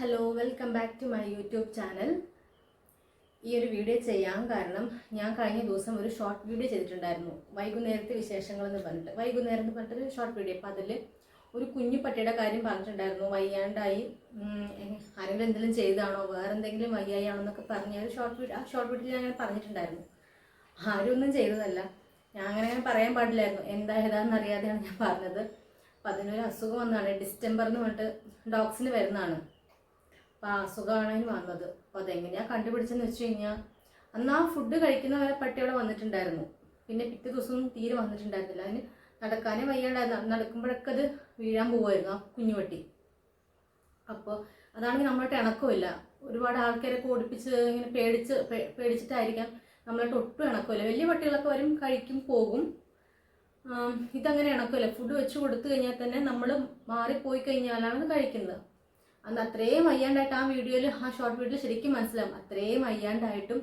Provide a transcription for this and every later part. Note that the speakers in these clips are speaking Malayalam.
Hello welcome back to my YouTube channel ഈ ഒരു വീഡിയോ ചെയ്യാൻ കാരണം ഞാൻ കഴിഞ്ഞ ദിവസം ഒരു ഷോർട്ട് വീഡിയോ ചെയ്തിട്ടുണ്ടായിരുന്നു. വൈകുന്നേരത്തെ വിശേഷങ്ങൾ എന്ന് പറഞ്ഞിട്ട്. വൈകുന്നേരം എന്ന് പറഞ്ഞിട്ടൊരു ഷോർട്ട് വീഡിയോ അപ്പോൾ അതിൽ ഒരു കുഞ്ഞു പട്ടിയുടെ കാര്യം പറഞ്ഞിട്ടുണ്ടായിരുന്നു. വയ്യാണ്ടായി. ആരെങ്കിലും എന്തെങ്കിലും ചെയ്താണോ? വേറെ എന്തെങ്കിലും വയ്യായാണോ എന്നൊക്കെ പറഞ്ഞ ഒരു ഷോർട്ട് വീഡിയോ ആ ഷോർട്ട് വീഡിയോ ഞാൻ പറഞ്ഞിട്ടുണ്ടായിരുന്നു. ആരും ഒന്നും ചെയ്തതല്ല. ഞാൻ അങ്ങനെ അങ്ങനെ പറയാൻ പാടില്ലായിരുന്നു. എന്താ ഏതാണെന്ന് അറിയാതെയാണ് ഞാൻ പറഞ്ഞത്. അപ്പം അതിനൊരു അസുഖം വന്നതാണ് ഡിസ്റ്റംബർ എന്ന് പറഞ്ഞിട്ട് ഡോഗ്സിന് വരുന്നതാണ്. അപ്പം ആ അസുഖമാണ് വന്നത്. അപ്പോൾ അതെങ്ങനെയാണ് കണ്ടുപിടിച്ചെന്ന് വെച്ച് കഴിഞ്ഞാൽ അന്ന് ആ ഫുഡ് കഴിക്കുന്ന വരെ പട്ടി അവിടെ വന്നിട്ടുണ്ടായിരുന്നു. പിന്നെ പിറ്റേ ദിവസം തീരെ വന്നിട്ടുണ്ടായിരുന്നില്ല. അതിന് നടക്കാനേ വയ്യാണ്ടായിരുന്നു നടക്കുമ്പോഴൊക്കെ അത് വീഴാൻ പോവായിരുന്നു ആ കുഞ്ഞു പട്ടി. അപ്പോൾ അതാണെങ്കിൽ നമ്മളോട്ട് ഇണക്കമില്ല. ഒരുപാട് ആൾക്കാരൊക്കെ ഓടിപ്പിച്ച് ഇങ്ങനെ പേടിച്ച് പേടിച്ചിട്ടായിരിക്കാം നമ്മളോട്ട് ഒട്ടും ഇണക്കമില്ല. വലിയ പട്ടികളൊക്കെ വരും കഴിക്കും പോകും. ഇതങ്ങനെ ഇണക്കമില്ല. ഫുഡ് വെച്ച് കൊടുത്തു കഴിഞ്ഞാൽ തന്നെ നമ്മൾ മാറിപ്പോയി കഴിഞ്ഞാലാണ് കഴിക്കുന്നത്. അന്ന് അത്രയും വയ്യാണ്ടായിട്ട് ആ വീഡിയോയിൽ ആ ഷോർട്ട് വീഡിയോയിൽ ശരിക്കും മനസ്സിലാവും. അത്രയും വയ്യാണ്ടായിട്ടും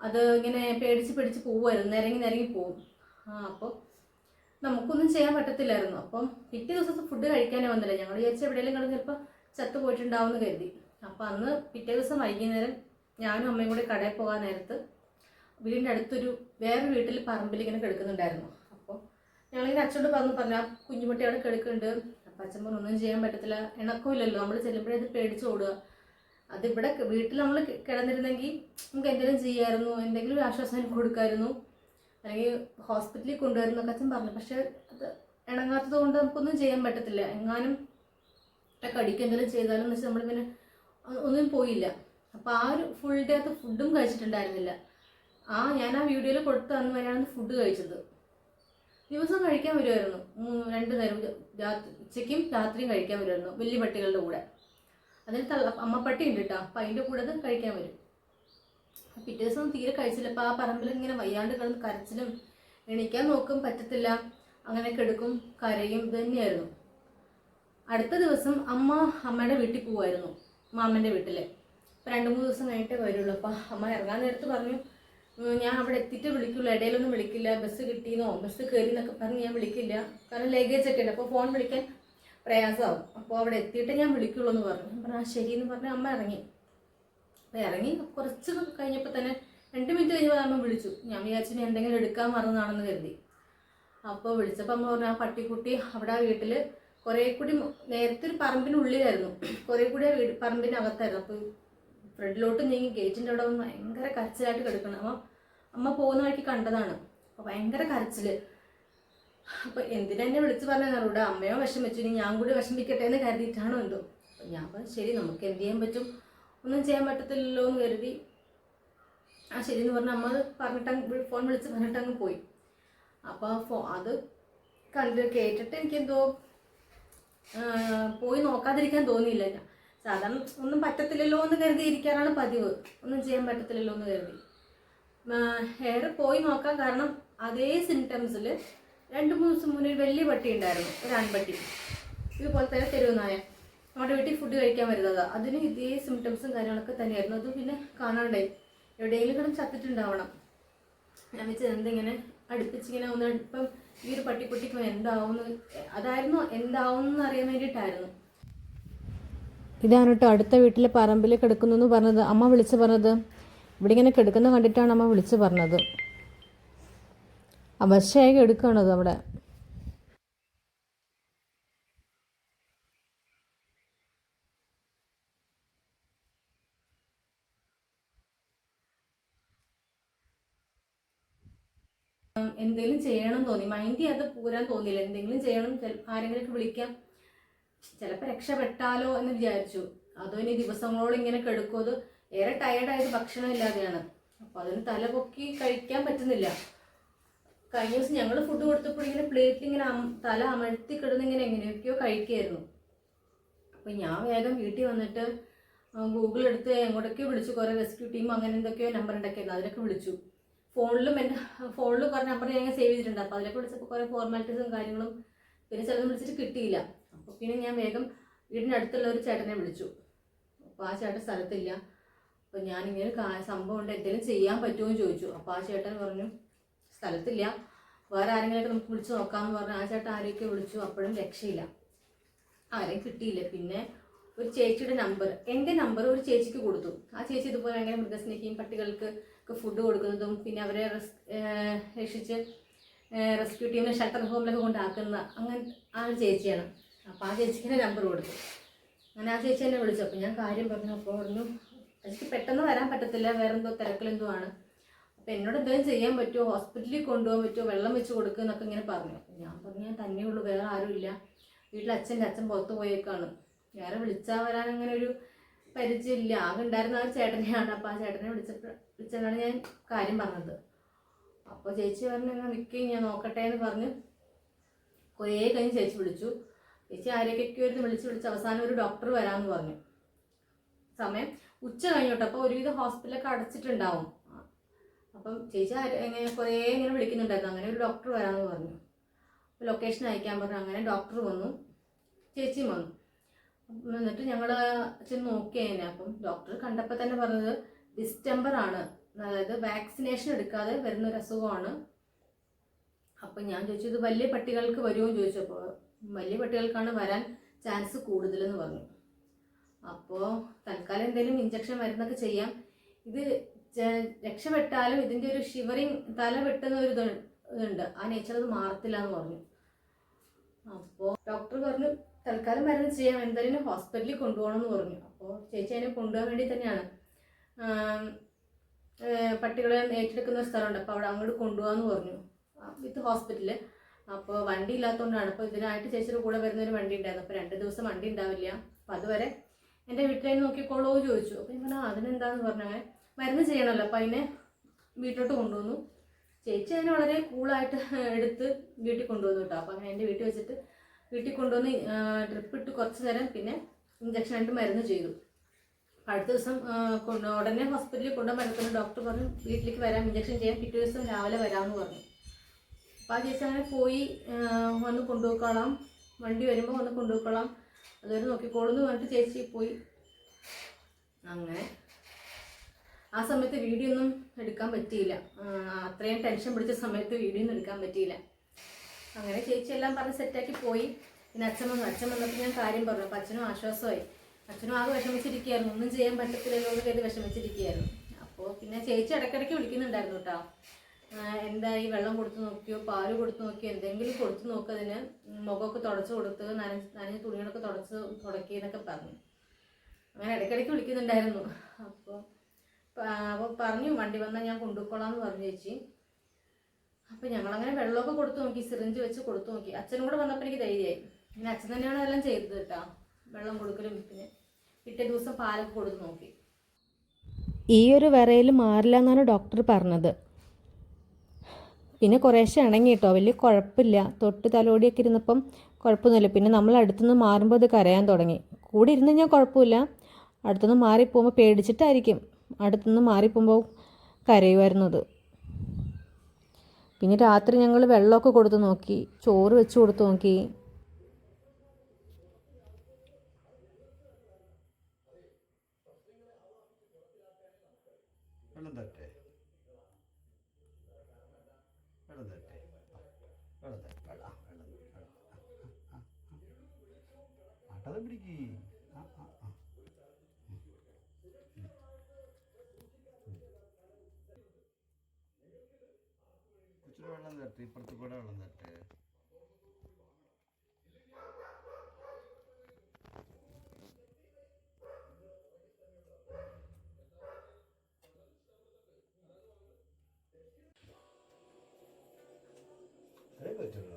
അത് ഇങ്ങനെ പേടിച്ച് പേടിച്ച് പോവുമായിരുന്നു. നിരങ്ങി നിരങ്ങി പോവും. ആ അപ്പോൾ നമുക്കൊന്നും ചെയ്യാൻ പറ്റത്തില്ലായിരുന്നു. അപ്പം പിറ്റേ ദിവസത്തെ ഫുഡ് കഴിക്കാനേ വന്നില്ല. ഞങ്ങൾ വിചാരിച്ച എവിടെയെങ്കിലും കിടന്ന് ചിലപ്പോൾ ചത്തു പോയിട്ടുണ്ടാവും എന്ന് കരുതി. അപ്പം അന്ന് പിറ്റേ ദിവസം വൈകുന്നേരം ഞാനും അമ്മയും കൂടി കടയിൽ പോകാൻ നേരത്ത് വീടിന്റെ അടുത്തൊരു വേറെ വീട്ടിൽ പറമ്പിൽ ഇങ്ങനെ കിടക്കുന്നുണ്ടായിരുന്നു. അപ്പോൾ ഞങ്ങളിങ്ങനെ അച്ഛനോട് പറഞ്ഞു പറഞ്ഞു ആ കുഞ്ഞുമുട്ടി അവിടെ കിടക്കുന്നുണ്ട്. പറഞ്ഞു ഒന്നും ചെയ്യാൻ പറ്റത്തില്ല. ഇണക്കമില്ലല്ലോ. നമ്മൾ ചെല്ലുമ്പോഴേ അത് പേടിച്ച് ഓടുക. അതിവിടെ വീട്ടിൽ നമ്മൾ കിടന്നിരുന്നെങ്കിൽ നമുക്ക് എന്തെങ്കിലും ചെയ്യാമായിരുന്നു എന്തെങ്കിലും ആശ്വാസം കൊടുക്കായിരുന്നു. അല്ലെങ്കിൽ ഹോസ്പിറ്റലിൽ കൊണ്ടുവരുന്നൊക്കെ അച്ഛൻ പറഞ്ഞു. പക്ഷേ അത് ഇണങ്ങാത്തത് കൊണ്ട് നമുക്കൊന്നും ചെയ്യാൻ പറ്റത്തില്ല. എങ്ങാനും കടിക്ക് എന്തെങ്കിലും ചെയ്താലും വെച്ചാൽ നമ്മൾ പിന്നെ ഒന്നും പോയില്ല. അപ്പോൾ ആ ഒരു ഫുൾ ഡേ അത് ഫുഡും കഴിച്ചിട്ടുണ്ടായിരുന്നില്ല. ആ ഞാൻ ആ വീഡിയോയിൽ കൊടുത്ത അന്ന് വരെയാണ് ഫുഡ് കഴിച്ചത്. ദിവസം കഴിക്കാൻ വരുമായിരുന്നു രണ്ട് നേരം രാത്രി ഉച്ചയ്ക്കും രാത്രിയും കഴിക്കാൻ വരുമായിരുന്നു വലിയ പട്ടികളുടെ കൂടെ. അതിന് തള്ള പട്ടി ഉണ്ട് കേട്ടോ. അപ്പം അതിന്റെ കൂടെ അത് കഴിക്കാൻ വരും. പിറ്റേ ദിവസം തീരെ കഴിച്ചില്ല. അപ്പം ആ പറമ്പിൽ ഇങ്ങനെ വയ്യാണ്ട് കിടന്ന് കരച്ചിലും എണീക്കാൻ നോക്കും പറ്റത്തില്ല. അങ്ങനെ കെടുക്കും കരയും ഇത് തന്നെയായിരുന്നു. അടുത്ത ദിവസം അമ്മ അമ്മയുടെ വീട്ടിൽ പോവായിരുന്നു. മാമന്റെ വീട്ടിൽ അപ്പം രണ്ട് മൂന്ന് ദിവസം കഴിഞ്ഞിട്ടേ വരുള്ളൂ. അപ്പം അമ്മ ഇറങ്ങാൻ നേരത്ത് പറഞ്ഞു "ഉം, ഞാൻ അവിടെ എത്തിയിട്ട് വിളിക്കുള്ളൂ ഇടയിലൊന്നും വിളിക്കില്ല. ബസ് കിട്ടിയെന്നോ ബസ് കയറി എന്നൊക്കെ പറഞ്ഞ് ഞാൻ വിളിക്കില്ല. കാരണം ലഗേജ് ഒക്കെ ഉണ്ട്. അപ്പോൾ ഫോൺ വിളിക്കാൻ പ്രയാസമാവും. അപ്പോൾ അവിടെ എത്തിയിട്ട് ഞാൻ വിളിക്കുള്ളൂ എന്ന് പറഞ്ഞു. ഞാൻ പറഞ്ഞു ആ ശരി എന്ന് പറഞ്ഞ് അമ്മ ഇറങ്ങി. അപ്പോൾ ഇറങ്ങി. കുറച്ച് കഴിഞ്ഞപ്പോൾ തന്നെ രണ്ട് മിനിറ്റ് കഴിഞ്ഞപ്പോൾ അമ്മ വിളിച്ചു. ഞാൻ വിചാരിച്ചു ഞാൻ എന്തെങ്കിലും എടുക്കാൻ മറന്നതാണെന്ന് കരുതി. അപ്പോൾ വിളിച്ചപ്പോൾ അമ്മ പറഞ്ഞു ആ പട്ടിക്കുട്ടി അവിടെ ആ വീട്ടിൽ കുറേ കൂടി നേരത്തെ ഒരു പറമ്പിനുള്ളിലായിരുന്നു. കുറേ കൂടി ആ വീട് പറമ്പിന്റെ അകത്തായിരുന്നു അപ്പോൾ ഫ്രണ്ടിലോട്ട് നീങ്ങി ഗേറ്റിന്റെ അവിടെ ഭയങ്കര കരച്ചിലായിട്ട് കിടക്കണം. അപ്പം അമ്മ പോകുന്ന വഴിക്ക് കണ്ടതാണ്. അപ്പോൾ ഭയങ്കര കരച്ചിൽ അപ്പോൾ എന്തിനെന്നെ വിളിച്ച് പറഞ്ഞു ഇവിടെ അമ്മയോ വിഷമിച്ചു. ഇനി ഞാൻ കൂടി വിഷമിക്കട്ടെ എന്ന് കരുതിയിട്ടാണോ എന്തോ. അപ്പൊ ഞാൻ പറഞ്ഞു ശരി നമുക്ക് എന്ത് ചെയ്യാൻ പറ്റും? ഒന്നും ചെയ്യാൻ പറ്റത്തില്ലല്ലോ എന്ന് കരുതി. ആ ശരി എന്ന് പറഞ്ഞ അമ്മ അത് പറഞ്ഞിട്ട് ഫോൺ വിളിച്ച് പറഞ്ഞിട്ടങ്ങ് പോയി. അപ്പോൾ ഫോ അത് കണ്ട് കേട്ടിട്ട് എനിക്കെന്തോ പോയി നോക്കാതിരിക്കാൻ തോന്നിയില്ല. ഞാൻ സാധാരണ ഒന്നും പറ്റത്തില്ലല്ലോ എന്ന് കരുതി ഇരിക്കാനാണ് പതിവ്. ഒന്നും ചെയ്യാൻ പറ്റത്തില്ലല്ലോ എന്ന് കരുതി. ഹെയർ പോയി നോക്കാൻ കാരണം അതേ സിംറ്റംസിൽ രണ്ട് മൂന്ന് ദിവസം മുന്നേ ഒരു വലിയ പട്ടി ഉണ്ടായിരുന്നു ഒരു ആൺപട്ടി. ഇതുപോലെ തന്നെ തെരുവുനായ നമ്മുടെ വീട്ടിൽ ഫുഡ് കഴിക്കാൻ വരുന്നത്. അതിന് ഇതേ സിംറ്റംസും കാര്യങ്ങളൊക്കെ തന്നെയായിരുന്നു. അത് പിന്നെ കാണാണ്ടായി. എവിടെയെങ്കിലും കിടന്ന് ചത്തിട്ടുണ്ടാവണം. ഞാൻ വെച്ചത് എന്തിങ്ങനെ അടുപ്പിച്ചിങ്ങനെ ഒന്ന് ഇപ്പം ഈ ഒരു പട്ടിക്കുട്ടിക്ക് എന്താവുന്നു അതായിരുന്നു എന്താവുന്നു അറിയാൻ വേണ്ടിയിട്ടായിരുന്നു. ഇതാണ് കേട്ടോ അടുത്ത വീട്ടിലെ പറമ്പിൽ കിടക്കുന്നു എന്ന് പറഞ്ഞത്. അമ്മ വിളിച്ചു പറഞ്ഞത്. ഇവിടെ ഇങ്ങനെ കിടക്കുന്ന കണ്ടിട്ടാണ് അമ്മ വിളിച്ചു പറഞ്ഞത്. അവശയായി കിടക്കുകയാണത് അവിടെ. എന്തെങ്കിലും ചെയ്യണം തോന്നി. മൈൻഡ് ചെയ്യാത്ത പോരാൻ തോന്നിയില്ല. എന്തെങ്കിലും ചെയ്യണം. ആരെങ്കിലും വിളിക്കാം. ചിലപ്പോൾ രക്ഷപ്പെട്ടാലോ എന്ന് വിചാരിച്ചു. അതോ ഇനി ദിവസങ്ങളോളം ഇങ്ങനെ കെടുക്കും. അത് ഏറെ ടയർഡായത് ഭക്ഷണം ഇല്ലാതെയാണ്. അപ്പോൾ അതിന് തല പൊക്കി കഴിക്കാൻ പറ്റുന്നില്ല. കഴിഞ്ഞ ദിവസം ഞങ്ങൾ ഫുഡ് കൊടുത്തപ്പോൾ ഇങ്ങനെ പ്ലേറ്റിൽ ഇങ്ങനെ തല അമഴ്ത്തി കിടന്ന് ഇങ്ങനെ എങ്ങനെയൊക്കെയോ കഴിക്കുകയായിരുന്നു അപ്പോൾ ഞാൻ വേഗം വീട്ടിൽ വന്നിട്ട് ഗൂഗിൾ എടുത്ത് എങ്ങോട്ടൊക്കെയോ വിളിച്ചു. കുറേ റെസ്ക്യൂ ടീം അങ്ങനെ എന്തൊക്കെയോ നമ്പർ ഉണ്ടാക്കിയിരുന്നു അതിലൊക്കെ വിളിച്ചു. ഫോണിലും എന്റെ ഫോണിൽ കുറേ നമ്പർ ഞാൻ സേവ് ചെയ്തിട്ടുണ്ട്. അപ്പോൾ അതിലൊക്കെ വിളിച്ചപ്പോൾ കുറേ ഫോർമാലിറ്റീസും കാര്യങ്ങളും പിന്നെ ചിലത് വിളിച്ചിട്ട് കിട്ടിയില്ല. അപ്പോൾ പിന്നെ ഞാൻ വേഗം വീടിന്റെ അടുത്തുള്ള ഒരു ചേട്ടനെ വിളിച്ചു. അപ്പോൾ ആ ചേട്ടൻ സ്ഥലത്തില്ല. അപ്പോൾ ഞാനിങ്ങനെ സംഭവം ഉണ്ട് എന്തെങ്കിലും ചെയ്യാൻ പറ്റുമോ എന്ന് ചോദിച്ചു. അപ്പോൾ ആ ചേട്ടൻ പറഞ്ഞു സ്ഥലത്തില്ല. വേറെ ആരെങ്കിലുമൊക്കെ നമുക്ക് വിളിച്ച് നോക്കാമെന്ന് പറഞ്ഞു. ആ ചേട്ടൻ ആരെയൊക്കെ വിളിച്ചു അപ്പോഴും രക്ഷയില്ല. ആരെയും കിട്ടിയില്ല. പിന്നെ ഒരു ചേച്ചിയുടെ നമ്പർ എന്റെ നമ്പർ ഒരു ചേച്ചിക്ക് കൊടുത്തു. ആ ചേച്ചി ഇതുപോലെ ഭയങ്കര മൃഗസ്നേഹിയും പട്ടികൾക്ക് ഒക്കെ ഫുഡ് കൊടുക്കുന്നതും പിന്നെ അവരെ രക്ഷിച്ച് റെസ്ക്യൂ ടീമിനെ ഷട്ടർ ഹോമിലൊക്കെ കൊണ്ടാക്കുന്ന അങ്ങനെ ആ ചേച്ചിയാണ്. അപ്പോൾ ആ ചേച്ചിക്ക് നമ്പർ കൊടുത്തു. അങ്ങനെ ആ ചേച്ചി എന്നെ വിളിച്ചു. അപ്പോൾ ഞാൻ കാര്യം പറഞ്ഞു. അപ്പോൾ പറഞ്ഞു ചേച്ചിക്ക് പെട്ടെന്ന് വരാൻ പറ്റത്തില്ല. വേറെന്തോ തിരക്കിലെന്തോ ആണ്. അപ്പോൾ എന്നോട് എന്തെങ്കിലും ചെയ്യാൻ പറ്റുമോ ഹോസ്പിറ്റലിൽ കൊണ്ടുപോകാൻ പറ്റുമോ വെള്ളം വെച്ച് കൊടുക്കുക എന്നൊക്കെ ഇങ്ങനെ പറഞ്ഞു. അപ്പം ഞാൻ പറഞ്ഞു ഞാൻ തന്നെയുള്ളൂ വേറെ ആരുമില്ല വീട്ടിൽ അച്ഛന്റെ അച്ഛൻ പുറത്ത് പോയേക്കാണ്. വേറെ വിളിച്ചാൽ വരാൻ അങ്ങനെ ഒരു പരിചയമില്ല ആകെ ഉണ്ടായിരുന്ന ആ ചേട്ടനെയാണ്. അപ്പോൾ ആ ചേട്ടനെ വിളിച്ചപ്പോൾ വിളിച്ചതാണ് ഞാൻ കാര്യം പറഞ്ഞത്. അപ്പോൾ ചേച്ചി പറഞ്ഞു ഞാൻ നിൽക്കുകയും ഞാൻ നോക്കട്ടെ എന്ന് പറഞ്ഞ് കുറേ കഴിഞ്ഞ് ചേച്ചി വിളിച്ചു. ചേച്ചി ആരെയൊക്കെ ഒരു വിളിച്ച് വിളിച്ച് അവസാനം ഒരു ഡോക്ടർ വരാമെന്ന് പറഞ്ഞു. സമയം ഉച്ച കഴിഞ്ഞോട്ടെ? അപ്പോൾ ഒരുവിധം ഹോസ്പിറ്റലൊക്കെ അടച്ചിട്ടുണ്ടാവും. അപ്പം ചേച്ചി എങ്ങനെ കുറേ ഇങ്ങനെ വിളിക്കുന്നുണ്ടായിരുന്നു. അങ്ങനെ ഒരു ഡോക്ടർ വരാമെന്ന് പറഞ്ഞു. ലൊക്കേഷൻ അയക്കാൻ പറഞ്ഞു. അങ്ങനെ ഡോക്ടർ വന്നു. ചേച്ചിയും വന്നു. എന്നിട്ട് ഞങ്ങൾ ചെന്ന് നോക്കി അതിനെ. അപ്പം ഡോക്ടർ കണ്ടപ്പോൾ തന്നെ പറഞ്ഞത് ഡിസ്റ്റംബർ ആണ്. അതായത് വാക്സിനേഷൻ എടുക്കാതെ വരുന്ന ഒരു അസുഖമാണ്. അപ്പം ഞാൻ ചോദിച്ചു ഇത് വലിയ പട്ടികൾക്ക് വരുമോ? ചോദിച്ചപ്പോൾ വലിയ പട്ടികൾക്കാണ് വരാൻ ചാൻസ് കൂടുതലെന്ന് പറഞ്ഞു. അപ്പോൾ തൽക്കാലം എന്തെങ്കിലും ഇഞ്ചക്ഷൻ മരുന്നൊക്കെ ചെയ്യാം. ഇത് രക്ഷപ്പെട്ടാലും ഇതിന്റെ ഒരു ഷിവറിങ് തല വെട്ടുന്ന ഒരു ഇത് ഇതുണ്ട്. ആ നേച്ചർ അത് മാറത്തില്ല എന്ന് പറഞ്ഞു. അപ്പോൾ ഡോക്ടർ പറഞ്ഞു തൽക്കാലം മരുന്ന് ചെയ്യാം. എന്തായാലും ഹോസ്പിറ്റലിൽ കൊണ്ടുപോകണം എന്ന് പറഞ്ഞു. അപ്പോൾ ചേച്ചി അതിനെ കൊണ്ടുപോകാൻ വേണ്ടി തന്നെയാണ്. പട്ടികളെ ഏറ്റെടുക്കുന്ന ഒരു സ്ഥലമുണ്ട്. അപ്പോൾ അവിടെ അങ്ങോട്ട് കൊണ്ടുപോകാമെന്ന് പറഞ്ഞു. വിത്ത് ഹോസ്പിറ്റലിൽ അപ്പോൾ വണ്ടി ഇല്ലാത്തതുകൊണ്ടാണ് അപ്പോൾ ഇതിനായിട്ട് ചേച്ചിയുടെ കൂടെ വരുന്ന ഒരു വണ്ടി ഉണ്ടായിരുന്നു. അപ്പോൾ രണ്ട് ദിവസം വണ്ടി ഉണ്ടാവില്ല. അപ്പോൾ അതുവരെ എന്റെ വീട്ടിലേക്ക് നോക്കിക്കോളൂ ചോദിച്ചു. അപ്പോൾ ഞാൻ പറഞ്ഞു "ആ, അതിനെന്താന്ന് പറഞ്ഞു അങ്ങനെ. മരുന്ന് ചെയ്യണമല്ലോ. അപ്പോൾ അതിനെ വീട്ടിലോട്ട് കൊണ്ടുവന്നു. ചേച്ചി അതിനെ വളരെ കൂളായിട്ട് എടുത്ത് വീട്ടിൽ കൊണ്ടുവന്നു കേട്ടോ. അപ്പോൾ അങ്ങനെ എന്റെ വീട്ടിൽ വെച്ചിട്ട് വീട്ടിൽ കൊണ്ടുവന്ന് ഡ്രിപ്പ് ഇട്ട് കുറച്ച് നേരം പിന്നെ ഇഞ്ചക്ഷൻ ആയിട്ട് മരുന്ന് ചെയ്തു. അടുത്ത ദിവസം ഉടനെ ഹോസ്പിറ്റലിൽ കൊണ്ടുപോകാൻ പറ്റുന്ന ഡോക്ടർ പറഞ്ഞു വീട്ടിലേക്ക് വരാം. ഇഞ്ചക്ഷൻ ചെയ്യാൻ പിറ്റേ ദിവസം രാവിലെ വരാമെന്ന് പറഞ്ഞു. അപ്പോൾ ആ ചേച്ചി അങ്ങനെ പോയി വന്ന് കൊണ്ടുപോയിക്കോളാം. വണ്ടി വരുമ്പോൾ വന്ന് കൊണ്ടുപോയിക്കോളാം. അതുവരെ നോക്കിക്കോളൂ എന്ന് പറഞ്ഞിട്ട് ചേച്ചി പോയി. അങ്ങനെ ആ സമയത്ത് വീഡിയോ ഒന്നും എടുക്കാൻ പറ്റിയില്ല. അത്രയും ടെൻഷൻ പിടിച്ച സമയത്ത് വീഡിയോ ഒന്നും എടുക്കാൻ പറ്റിയില്ല. അങ്ങനെ ചേച്ചി എല്ലാം പറഞ്ഞ് സെറ്റാക്കി പോയി. പിന്നെ അച്ഛൻ വന്നു. അച്ഛൻ വന്നപ്പോൾ ഞാൻ കാര്യം പറഞ്ഞു. അപ്പോൾ അച്ഛനും ആശ്വാസമായി. അച്ഛനും ആകെ വിഷമിച്ചിരിക്കുകയായിരുന്നു. ഒന്നും ചെയ്യാൻ പറ്റത്തില്ലല്ലോ എന്ന് കരുതി വിഷമിച്ചിരിക്കുകയായിരുന്നു. അപ്പോൾ പിന്നെ ചേച്ചി ഇടയ്ക്കിടയ്ക്ക് വിളിക്കുന്നുണ്ടായിരുന്നു കേട്ടോ. എന്തായി വെള്ളം കൊടുത്തു നോക്കിയോ പാൽ കൊടുത്തു നോക്കിയോ എന്തെങ്കിലും കൊടുത്ത് നോക്കതിന് മുഖമൊക്കെ തുടച്ച് കൊടുത്ത് നനഞ്ഞ് നനഞ്ഞ തുണികളൊക്കെ തുടച്ച് തുടക്കി എന്നൊക്കെ പറഞ്ഞു. അങ്ങനെ ഇടയ്ക്കിടയ്ക്ക് വിളിക്കുന്നുണ്ടായിരുന്നു. അപ്പോൾ അപ്പോൾ പറഞ്ഞു വണ്ടി വന്നാൽ ഞാൻ കൊണ്ടുപോയിക്കോളാം എന്ന് പറഞ്ഞു ചേച്ചി. അപ്പോൾ ഞങ്ങളങ്ങനെ വെള്ളമൊക്കെ കൊടുത്തു നോക്കി സിറിഞ്ച് വെച്ച് കൊടുത്തു നോക്കി. അച്ഛനും കൂടെ വന്നപ്പോൾ എനിക്ക് ധൈര്യമായി. പിന്നെ അച്ഛൻ തന്നെയാണ് എല്ലാം ചെയ്തത് കേട്ടോ വെള്ളം കൊടുക്കലും പിന്നെ പിറ്റേ ദിവസം പാലൊക്കെ കൊടുത്തു നോക്കി. ഈ ഒരു വിറയിൽ മാറില്ല എന്നാണ് ഡോക്ടർ പറഞ്ഞത്. പിന്നെ കുറേശ്ശെ ഇണങ്ങി കേട്ടോ വലിയ കുഴപ്പമില്ല. തൊട്ട് തലോടിയൊക്കെ ഇരുന്നപ്പം കുഴപ്പമൊന്നുമില്ല. പിന്നെ നമ്മൾ അടുത്തുനിന്ന് മാറുമ്പോൾ അത് കരയാൻ തുടങ്ങി. കൂടെ ഇരുന്ന് ഞാൻ കുഴപ്പമില്ല. അടുത്തുനിന്ന് മാറിപ്പോകുമ്പോൾ പേടിച്ചിട്ടായിരിക്കും. അടുത്തുനിന്ന് മാറിപ്പോകുമ്പോൾ കരയുമായിരുന്നു അത്. പിന്നെ രാത്രി ഞങ്ങൾ വെള്ളമൊക്കെ കൊടുത്ത് നോക്കി. ചോറ് വെച്ച് കൊടുത്ത് നോക്കി വെള്ളം തട്ടെ വെള്ളം തട്ടെ വെള്ളം തട്ടെ വെള്ളം വെള്ളം വെള്ളം ആട്ടത് പിടിക്ക് ആ ആ ആ ഇച്ചിരി വെള്ളം തരട്ടെ ഇപ്പുറത്ത് കൂടെ വെള്ളം തരട്ടെ ഇത്രേ പറ്റുള്ളൂ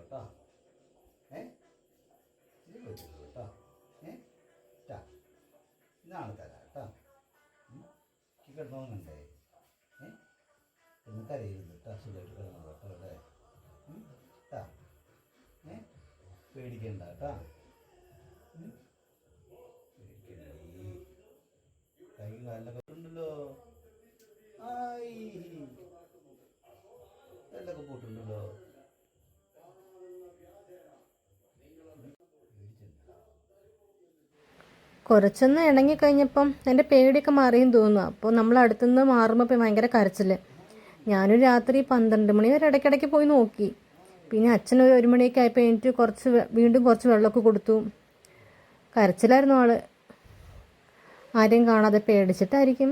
ഏ? ഇത്രേ പറ്റുള്ളൂ കേട്ടോ. കേട്ടോ. സുഖമായിട്ട് പേടിക്കണ്ട കേട്ടോ. കൈ കാലിലൊക്കെ എല്ലൊക്കെ പോട്ടുണ്ടല്ലോ. കുറച്ചൊന്ന് ഇണങ്ങി കഴിഞ്ഞപ്പം എന്റെ പേടിയൊക്കെ മാറിയും തോന്നുന്നു. അപ്പോൾ നമ്മൾ അടുത്തുനിന്ന് മാറുമ്പോൾ ഭയങ്കര കരച്ചിൽ ഞാനൊരു രാത്രി പന്ത്രണ്ട് മണി വരെ ഇടയ്ക്കിടയ്ക്ക് പോയി നോക്കി. പിന്നെ അച്ഛൻ ഒരു മണിയൊക്കെ ആയപ്പോൾ എനിക്ക് കുറച്ച് വീണ്ടും കുറച്ച് വെള്ളമൊക്കെ കൊടുത്തു. കരച്ചിലായിരുന്നു ആൾ. ആരെയും കാണാതെ പേടിച്ചിട്ടായിരിക്കും.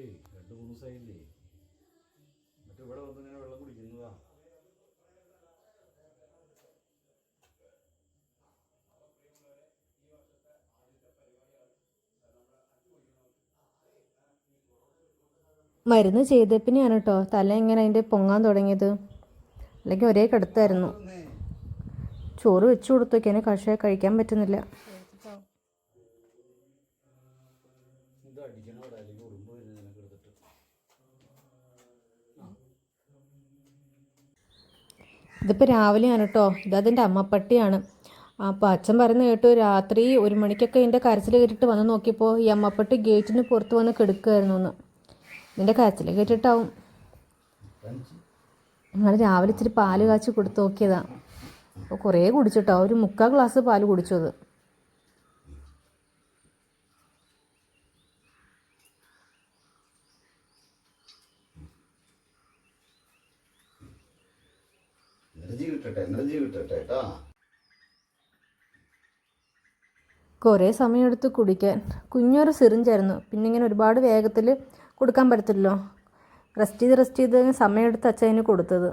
കുടിച്ചിട്ടേ രണ്ട് മൂന്ന് ദിവസമായില്ലേ? എന്നിട്ട് ഇവിടെ വന്ന് ഇങ്ങനെ വെള്ളം കുടിക്കുന്നതാ. മരുന്ന് ചെയ്ത പിന്നെയാണ് കേട്ടോ തല എങ്ങനെ അതിന്റെ പൊങ്ങാൻ തുടങ്ങിയത്? അല്ലെങ്കിൽ ഒരേ കിടത്തായിരുന്നു. ചോറ് വെച്ച് കൊടുത്തൊക്കെ അതിന് കഷായ കഴിക്കാൻ പറ്റുന്നില്ല ഇത് അടിക്കണം അവിടെ അല്ലെങ്കിൽ ഉറുമ്പ് വരുന്നത് നിനക്ക് എടുത്തിട്ട് ഇതിപ്പോൾ രാവിലെയാണ് കേട്ടോ ഇതതിന്റെ അമ്മപ്പട്ടിയാണ്. അപ്പോൾ അച്ഛൻ പറയുന്ന കേട്ടു രാത്രി ഒരു മണിക്കൊക്കെ എന്റെ കരച്ചിൽ കേട്ടിട്ട് വന്ന് നോക്കിയപ്പോൾ ഈ അമ്മപ്പട്ടി ഗേറ്റിന് പുറത്ത് വന്ന് കിടക്കുമായിരുന്നു എന്ന് ഇതിന്റെ കരച്ചിൽ കേട്ടിട്ടാവും. ഞങ്ങൾ രാവിലെ ഇച്ചിരി പാൽ കാച്ചി കൊടുത്ത് നോക്കിയതാണ് അപ്പോൾ കുറേ കുടിച്ചിട്ടോ. ഒരു മുക്കാൽ ഗ്ലാസ് പാൽ കുടിച്ചു അത് എനർജി കിട്ടട്ടെ എനർജി കുറേ സമയമെടുത്ത് കുടിക്കാൻ. കുഞ്ഞൊരു സിറിഞ്ചായിരുന്നു. പിന്നെ ഇങ്ങനെ ഒരുപാട് വേഗത്തിൽ കൊടുക്കാൻ പറ്റത്തില്ലല്ലോ. റെസ്റ്റ് ചെയ്ത് റെസ്റ്റ് ചെയ്ത് സമയമെടുത്ത് അച്ഛന് കൊടുത്തത്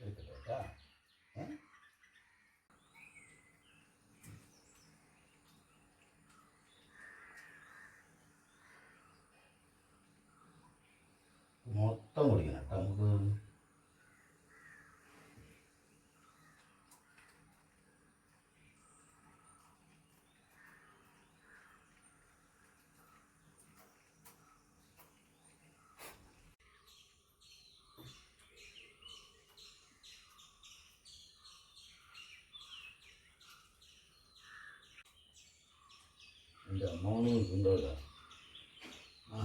എടുക്കട്ടെ കേട്ടാ ഏ മൊത്തം കുടിക്കണം കേട്ടോ നമുക്ക് എന്റെ അമ്മ ആ.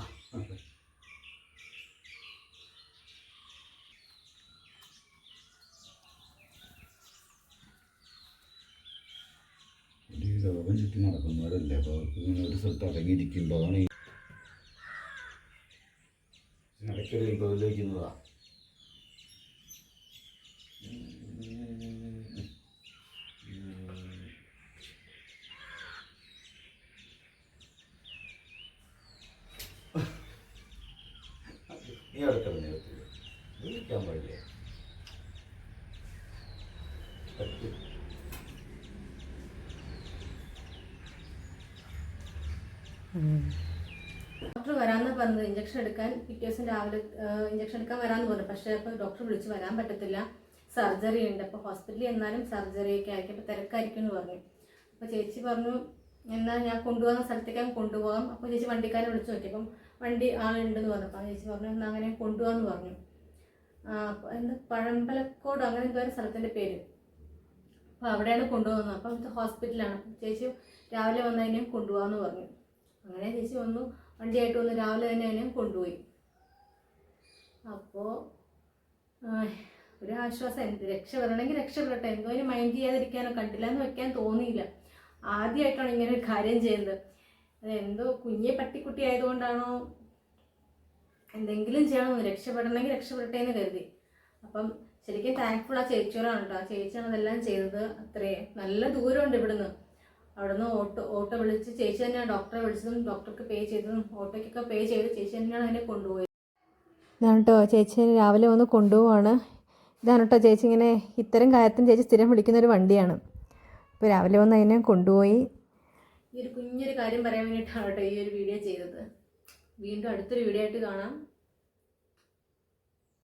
ലോകം ചുറ്റി നടക്കുന്നവരല്ലേ? അപ്പോൾ അവർക്ക് ഇങ്ങനെ ഒരു സ്ഥലത്ത് അടങ്ങിയിരിക്കുമ്പോൾ അതാണ് ഈ ഇപ്പോൾ വിഭവത്തിലേക്കുന്നതാ നീ അവിടെ നിർത്തില്ല നീ പാടില്ലേ? ഡോക്ടർ വരാന്ന് പറഞ്ഞത്. ഇഞ്ചക്ഷൻ എടുക്കാൻ പിറ്റേ ദിവസം രാവിലെ ഇഞ്ചക്ഷൻ എടുക്കാൻ വരാമെന്ന് പറഞ്ഞു. പക്ഷേ അപ്പോൾ ഡോക്ടർ വിളിച്ച് വരാൻ പറ്റത്തില്ല. സർജറി ഉണ്ട്. അപ്പോൾ ഹോസ്പിറ്റലിൽ എന്നാലും സർജറി ഒക്കെ ആയിരിക്കും. അപ്പോൾ തിരക്കായിരിക്കും എന്ന് പറഞ്ഞു. അപ്പോൾ ചേച്ചി പറഞ്ഞു എന്നാൽ ഞാൻ കൊണ്ടുപോകുന്ന സ്ഥലത്തേക്ക് കൊണ്ടുപോകാം. അപ്പോൾ ചേച്ചി വണ്ടിക്കാരെ വിളിച്ച് നോക്കി. അപ്പം വണ്ടി ആളുണ്ടെന്ന് പറഞ്ഞപ്പോൾ ആ ചേച്ചി പറഞ്ഞു എന്നാൽ അങ്ങനെ കൊണ്ടുപോകാമെന്ന് പറഞ്ഞു. എന്താ പഴമ്പലക്കോട് അങ്ങനെ എന്തോ സ്ഥലത്തിന്റെ പേര്. അപ്പോൾ അവിടെയാണ് കൊണ്ടുപോകുന്നത്. അപ്പം ഹോസ്പിറ്റലാണ്. ചേച്ചി രാവിലെ വന്ന് അതിനെയും കൊണ്ടുപോകാമെന്ന് പറഞ്ഞു. അങ്ങനെ ചേച്ചി വന്നു വണ്ടിയായിട്ട് വന്ന് രാവിലെ തന്നെ അതിനെ കൊണ്ടുപോയി. അപ്പോൾ ഒരു ആശ്വാസം എന്ത് രക്ഷപ്പെടണമെങ്കിൽ രക്ഷപ്പെടട്ടെ എന്തോ അതിന് മൈൻഡ് ചെയ്യാതിരിക്കാനോ കണ്ടില്ല എന്ന് വെക്കാൻ തോന്നിയില്ല. ആദ്യമായിട്ടാണ് ഇങ്ങനെ ഒരു കാര്യം ചെയ്യുന്നത്. അത് എന്തോ കുഞ്ഞെ പട്ടിക്കുട്ടി ആയതുകൊണ്ടാണോ? എന്തെങ്കിലും ചെയ്യണം രക്ഷപ്പെടണമെങ്കിൽ രക്ഷപ്പെടട്ടെ എന്ന് കരുതി. അപ്പം ശരിക്കും താങ്ക്ഫുൾ ആ ചേച്ചിയോടാണ് കേട്ടോ. ആ ചേച്ചിയാണ് അതെല്ലാം ചെയ്തത്. അത്രേ. നല്ല ദൂരമുണ്ട് ഇവിടുന്ന്. അവിടുന്ന് ഓട്ടോ ഓട്ടോ വിളിച്ച് ചേച്ചി തന്നെയാണ് ഡോക്ടറെ വിളിച്ചതും ഡോക്ടർക്ക് പേ ചെയ്തതും ഓട്ടോയ്ക്കൊക്കെ പേ ചെയ്ത് ചേച്ചി തന്നെയാണ് അതിനെ കൊണ്ടുപോയത്. ഇതാണ് കേട്ടോ. ചേച്ചി രാവിലെ വന്ന് കൊണ്ടുപോവാണ്. ഇതാണ് കേട്ടോ ചേച്ചി ഇങ്ങനെ ഇത്തരം കാര്യത്തിന് ചേച്ചി സ്ഥിരം വിളിക്കുന്ന ഒരു വണ്ടിയാണ്. അപ്പോൾ രാവിലെ വന്ന് അതിനെ കൊണ്ടുപോയി. ഈ ഒരു കുഞ്ഞൊരു കാര്യം പറയാൻ വേണ്ടിയിട്ടാണ് കേട്ടോ ഈ ഒരു വീഡിയോ ചെയ്തത്. വീണ്ടും അടുത്തൊരു വീഡിയോ ആയിട്ട് കാണാം.